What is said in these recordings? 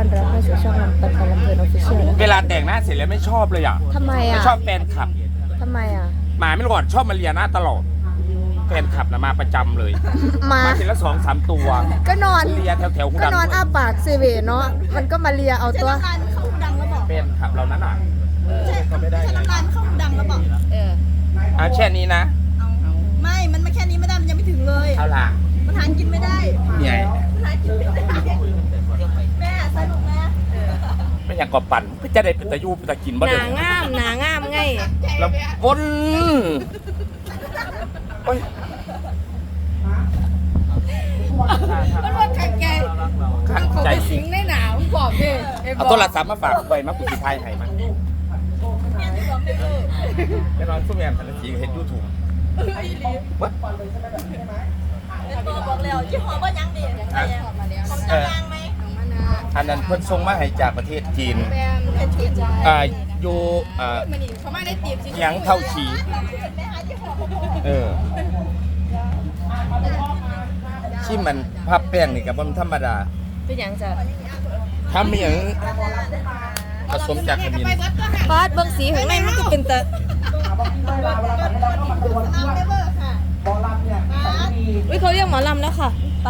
อนรับเข้าสู่ช่องลำปันปันลำเพลินออฟฟิเชียลนะเวลาแต่งหน้าเสร็จแล้วไม่ชอบเลยอะทำไมไม่อะชอบแฟนคลับ ทำไมอะ หมาไม่รู้ก่อนชอบมาเลียหน้าตลอด แฟนคลับนะมาประจำเลย มา มาทีละสองสามตัวก็นอน เลียแถวแถวๆหูก็ดังนอนอ้าปากเซเวเนาะ มันก็มาเลียเอาตัว ร้านเข้าดังแล้วบอกแฟนคลับเรานั้นอะใช่ใช่ร้านเข้าดังแล้วบอกเอออะแค่นี้นะเอาไม่ มันไม่แค่นี้ไม่ได้ มันยังไม่ถึงเลย เอาล่ะมันทานกินไม่ได้ เหนื่อย มันทานกินไม่ได้แม่สนุกนะ ไม่อยากกอบปั่นเพื่อจะได้เป็นตะยูเป็นตะกินบ่หเด้นาองามหนางามไงแล้ววนโอ้ยมันว่าขัดใจขัดใจสิงในหนาวบอกดิเอาโทรศัพท์มาฝากไว้มากุศิไทยให้มาแน่นอนผู้แม่ทันทีเห็นยูทูบวัด เป็นตัวบอกแล้วยี่ห้อว่ายังดีอะไรอะของจะดังไหม อันนั้นเพิ่นส่งมาให้จากประเทศจีนเป็นชีสอ่าอยู่อ่าเขาไม่ได้ตีบสิหยังเท่าฉี่เออที่มันพับแป้งนี่กับมันธรรมดาเป็นอย่างจ้ะทำอหย่างผสมจากขมิ้นฟาดเบิ้งสีข้างในมันก็เป็นตะสนามเลเวอร์ค่ะอุ้ยเขาเรียกหมอลำแล้วค่ะไป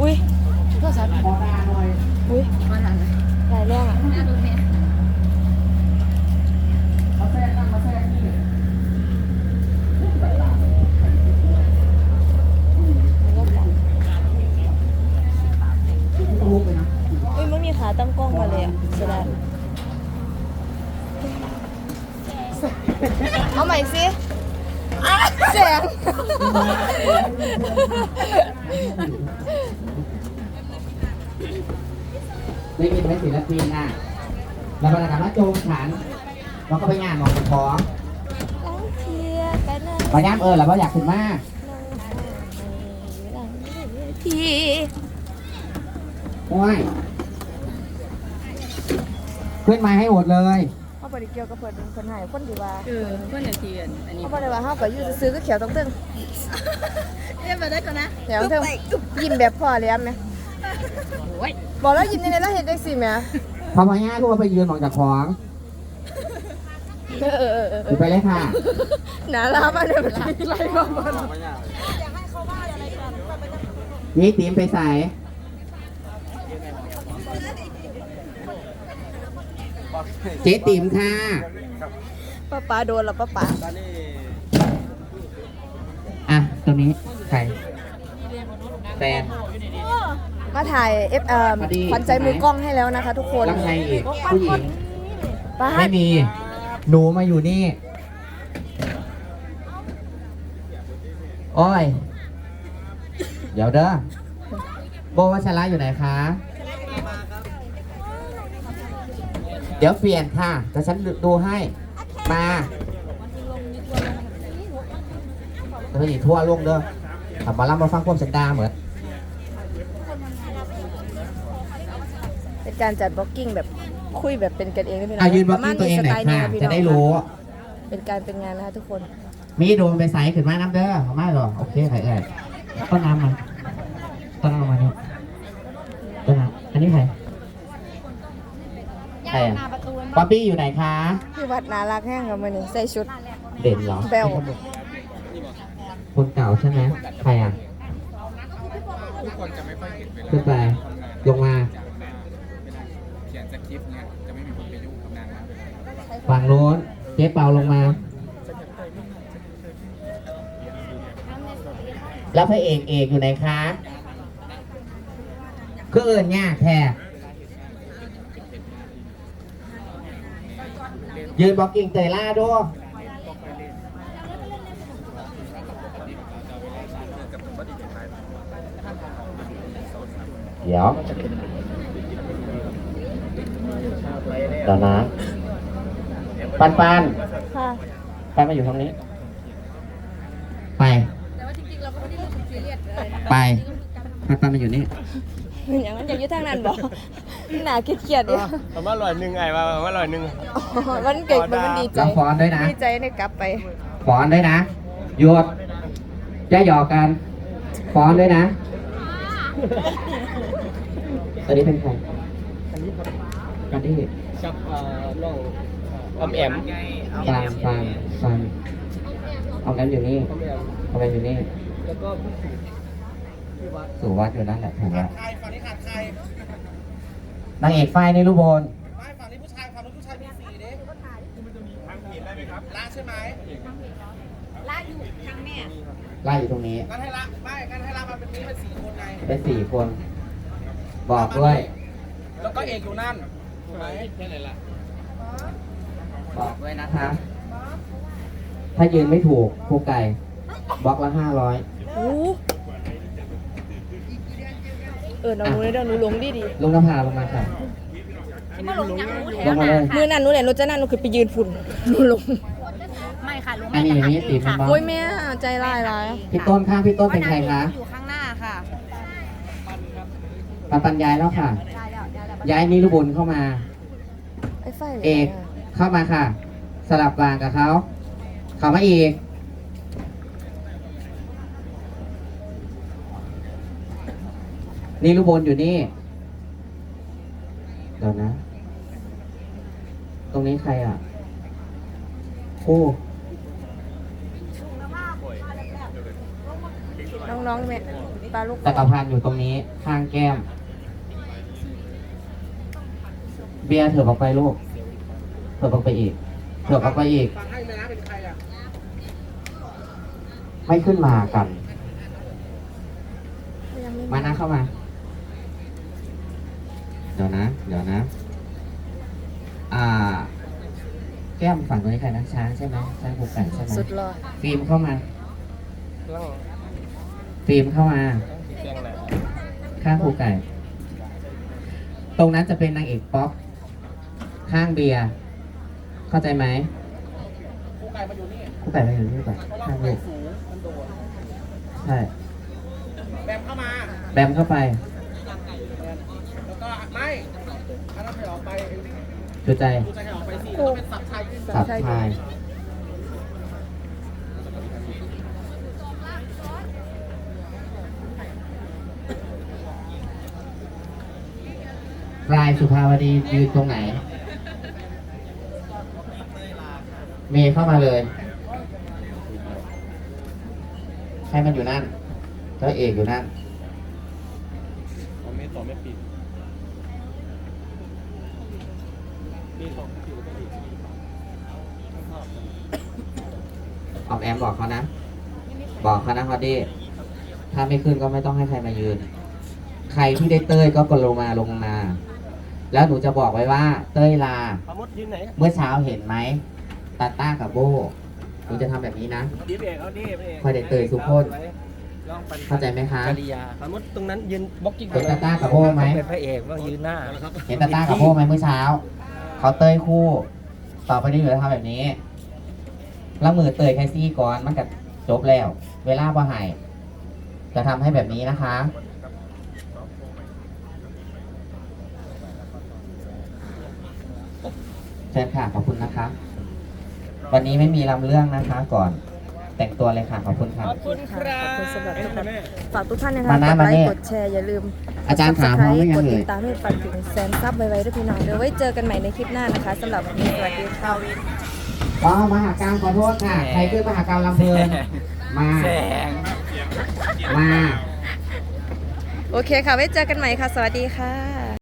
อุ้ยโทรศัพท์อุ้ยหลายเรื่องอะอุ้ยไม่มีขาตั้งกล้องมาเลยอะเสียดายเอาใหม่สิเสียง ได้ยินไหมศิลปินน่ะแล้วบรรยากาศว่าโจมฉันเราก็ไปงานหมองของต้องเคลียร์กันนะมาย่ำเออแล้วว่าอยากขึ้นมาทีโอ้ยขึ้นมาให้หมดเลยเขาบริเกี่ยวกับเพิ่นคนหายคนดีว่าเออเพื่อนนาทีอันอันนี้เขาบอกเลยว่าเขาก็อยู่ซื้อๆก็เขียวต้องตึงเรียกมาได้ก่อนนะเขียวตึงยิ้มแบบพ่อเลี้ยงไหม บอกแล้วยิ้มในแล้วเห็นได้สิแม่พอมาง่ายก็มาไปยืนหมองจากของเออเออเออเอขึ้อนไปเลยค่ะหนาลามาเลยมันไรบ้างนี่ตีมไปใส่เจ๊ติ๋มค่ะป้าป๋าโดนแล้วป้าป๋าอะ ตรงนี้ ใครแฟน มาถ่ายเอฟเอ่อพอดีขวัญใจมือกล้องให้แล้วนะคะ ทุกคนแล้วใครอีกผู้หญิงป้าไม่มี หนูมาอยู่นี่โอ้ย เดี๋ยวเด้อโบวัชระอยู่ไหนคะ เดี๋ยวเปลี่ยนค่ะแต่ฉันดูให้ มาเฮ้ยทั่วลงเด้อขับมาล่ำมาฟังความสันดาเหมือน เป็น การจัดบล็อกกิ้งแบบคุยแบบเป็นกันเองได้ไหมอายืนบล็อกกิ้งตัวเองหน่อยค่ะจะได้รู้ เป็นการเป็นงานนะคะทุกคน มีโดนไปใส่ขึ้นมาน้ำเด้อเอามาหรอโอเคใครเอ่ยต้นน้ำมันต้นน้ำมานี่ต้นน้ำอันนี้ใครใครอะป๊อปปี้อยู่ไหนคะพี่วัดนารักแห้งกับมันนี่ใส่ชุด เด่นเหรอแบลคนเก่าใช่ไหมใครอะขึ้นไปลงมา สคริปต์เนี้ยจะไม่มีคนไปยุ่งกับนางนะฝั่งโน้นเจ๊เปาลงมา แล้วพระเอกเอกอยู่ไหนคะคือเอิญยาแท้ยืนบอกกิ่งเตยล่าด้วยเดี๋ยว ตอนนะปันปันค่ะปันมาอยู่ตรงนี้ ไปไปปันปันมาอยู่นี่อย่างนั้นอย่ายึดทางนั้นบอกหนาเครียดๆเนี่ยผมว่าอร่อยหนึ่งไงว่าผมว่าอร่อยหนึ่งอ๋อมันเก่งมันมันดีใจแล้วฟ้อนด้วยนะดีใจในกลับไปฟ้อนด้วยนะหยุดจะหยอกกันฟ้อนด้วยนะ ตอนนี้เป็นใครอันนี้ครับ กันที่ชับอ่าน้องออมแอมฟางฟางฟางเอากันอยู่นี่ออมแอมเอากันอยู่นี่แล้วก็พี่สุพี่วัดสู่วัดอยู่นั่นแหละถูกแล้วใครฝั่งนี้ขาดใครนางเอกฝ้ายในรูปบนไม่ฝั่งนี้ผู้ชายฝั่งนู้นผู้ชายมีสี่เด้ละใช่ไหมลาอยู่ทางแม่ไล่อยู่ตรงนี้งั้นให้ละไม่งั้นให้ละมาเป็นนี้เป็นสี่คนไงเป็นสี่คน บอกด้วย แล้วก็เอกอยู่นั่นถูก ไหมแค่ไหนละบอกด้วยนะคะถ้ายืนไม่ถูกครูไก่บล็อกละห้าร้อยโอ้เออน้องหนูเลยเดี๋ยวหนูลงดีดีลุงนภาลงมาค่ะ มาลงยังรู้ลงมาเลยมือนั่นหนูแหละหนูจะนั่นหนูคือไปยืนฝุ่นหนูลงไม่ค่ะลุงอันนี้อย่างนี้ตีเป็นบล็อกโอ้ยแม่ใจร้ายร้ายพี่ต้นข้างพี่ต้นเป็นใครคะอยู่ข้างหน้าค่ะ ปันปันย้ายแล้วค่ะได้แล้วได้แล้ว ย้ายนิรุบุญเข้ามา ไอ้ไฟเอกเข้ามาค่ะ สลับวางกับเขาเข้ามาอีกนี่ลูกบนอยู่นี่เดี๋ยวนะ ตรงนี้ใครอะโอ้น้องๆแม่ปลาลูก จักรพันธ์อยู่ตรงนี้ ข้างแก้ม เบียร์เถือบออกไปลูกเถือบออกไปอีกเถือบออกไปอีก ฟังให้เลยนะเป็นใครอะไม่ขึ้นมากันยังไม่มานะเข้ามา เดี๋ยวนะ เดี๋ยวนะ อ่า แก้มฝั่งตัวนี้ใครนะช้างใช่ไหมช้างผูกไก่ใช่ไหมสุดรอฟิล์มเข้ามาร่างฟิล์มเข้ามา สีแดงแหละข้างผูกไก่ ตรงนั้นจะเป็นนางเอกป๊อป ข้างเบียร์เข้าใจไหมผู้ไก่มาอยู่นี่ผูกไก่ไปอยู่นี่ก่อนเพราะว่าข้างไก่ลูกสูงมันโดดใช่แบมเข้ามา แบมเข้าไป แล้วก็ไม่ถ้าเราไปออกไปจุใจดูใจให้ออกไปสิแล้วก็เป็นสับชายขึ้นสับชายรายสุภาวดียืนตรงไหน เมย์เข้ามาเลยให้มันอยู่นั่นเจ้าเอกอยู่นั่นเอาเมตรต่อไม่ปิดมีสองผิวก็ดีออมแอมบอกเขานะ บอกเขานะฮอดดี้ถ้าไม่ขึ้นก็ไม่ต้องให้ใครมายืน ใครที่ได้เต้ยก็กดลงมาลงมา แล้วหนูจะบอกไว้ว่า เต้ยลาปามดยืนไหนเมื่อเช้าเห็นไหม ตาต้ากับโบหนูจะทำแบบนี้นะ ดิฟเอกเอาดิฟเอกค่อยได้เตยสุโคตร ลองปันเข้าใจไหมคะ จริยาปามดตรงนั้นยืนบล็อกกิ้งเห็นตาต้ากับโบไหม เป็นพระเอกว่ายืนหน้าเห็นตาต้ากับโบไหมเมื่อเช้า เขาเต้ยคู่ ต่อไปนี้หนูจะทำแบบนี้แล้วมือเตยแค่ซี่ก่อนมันก็จบแล้ว เวลาพอหายจะทำให้แบบนี้นะคะ เชิญค่ะขอบคุณนะคะ วันนี้ไม่มีลำเรื่องนะคะก่อนแต่งตัวเลยค่ะขอบคุณค่ะ ขอบคุณครัขอบคุณสำหรับทุกท่านแม่ฝากทุกท่านนะคะมานะกดมาไลนี่ค์กดแชร์อย่าลืมอาจารย์ถามเขาไม่ยังกดเลติยดตามให้ฟันถึงแสนซับไวๆด้วยพี่น้องเดี๋ยวไว้เจอกันใหม่ในคลิปหน้านะคะสำหรับวันนี้สวัสดีค่ะ อ๋อมหากรรมขอโทษค่ะ ใครขึ้นมหากรรมลำเพลินมามา โอเคค่ะ ไว้เจอกันใหม่ค่ะ สวัสดีค่ะ